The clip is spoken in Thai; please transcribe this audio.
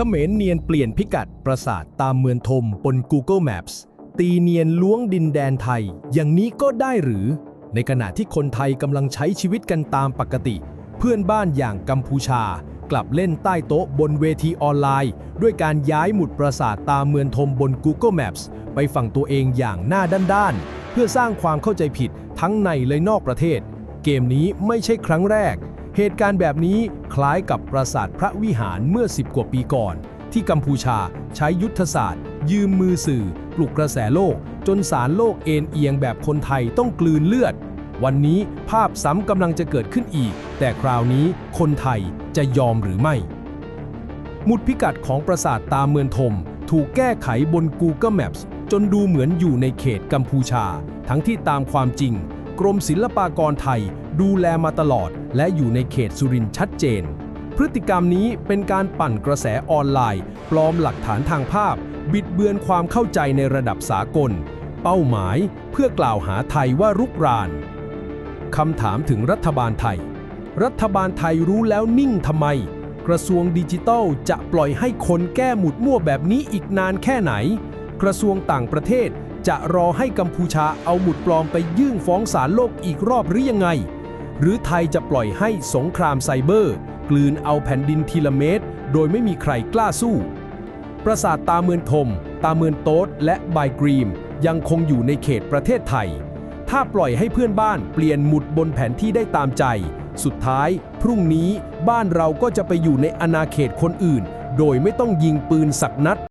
เขมรเนียนเปลี่ยนพิกัดปราสาทตามเมืองทมบน Google Maps ตีเนียนล้วงดินแดนไทย อย่างนี้ก็ได้หรือ ในขณะที่คนไทยกำลังใช้ชีวิตกันตามปกติ เพื่อนบ้านอย่างกัมพูชา กลับเล่นใต้โต๊ะบนเวทีออนไลน์ ด้วยการย้ายหมุดปราสาทตามเมืองทมบน Google Maps ไปฝั่งตัวเองอย่างหน้าด้านๆเพื่อสร้างความเข้าใจผิดทั้งในและนอกประเทศ เกมนี้ไม่ใช่ครั้งแรก เหตุการณ์แบบนี้คล้ายกับปราสาทพระวิหารเมื่อ 10 กว่าปีก่อน ที่กัมพูชาใช้ยุทธศาสตร์ ยืมมือสื่อ ปลุกกระแสโลก จนสารโลกเอ็นเอียงแบบคนไทยต้องกลืนเลือด วันนี้ภาพซ้ำกำลังจะเกิดขึ้นอีก แต่คราวนี้คนไทยจะยอมหรือไม่ มุดพิกัดของปราสาทตาเมืองทม ถูกแก้ไขบน Google Maps จนดูเหมือนอยู่ในเขตกัมพูชา ทั้งที่ตามความจริง กรมศิลปากรไทยดูแลมาตลอด และอยู่ในเขตสุรินทร์ชัดเจน พฤติกรรมนี้เป็นการปั่นกระแสออนไลน์ ปลอมหลักฐานทางภาพ บิดเบือนความเข้าใจในระดับสากล เป้าหมายเพื่อกล่าวหาไทยว่ารุกรานคำถามถึงรัฐบาลไทย รัฐบาลไทยรู้แล้วนิ่งทำไม กระทรวงดิจิทัลจะปล่อยให้คนแก้หมุดมั่วแบบนี้อีกนานแค่ไหน กระทรวงต่างประเทศ จะรอให้กัมพูชาเอาหมุดปลอมไปยื่นฟ้องศาลโลกอีกรอบหรือยังไง หรือไทยจะปล่อยให้สงครามไซเบอร์ กลืนเอาแผ่นดินทีละเมตร โดยไม่มีใครกล้าสู้ ปราสาทตาเมือนทม ตาเมือนโต๊ดและบายกรีม ยังคงอยู่ในเขตประเทศไทย ถ้าปล่อยให้เพื่อนบ้านเปลี่ยนหมุดบนแผนที่ได้ตามใจ สุดท้าย พรุ่งนี้บ้านเราก็จะไปอยู่ในอาณาเขตคนอื่น โดยไม่ต้องยิงปืนสักนัด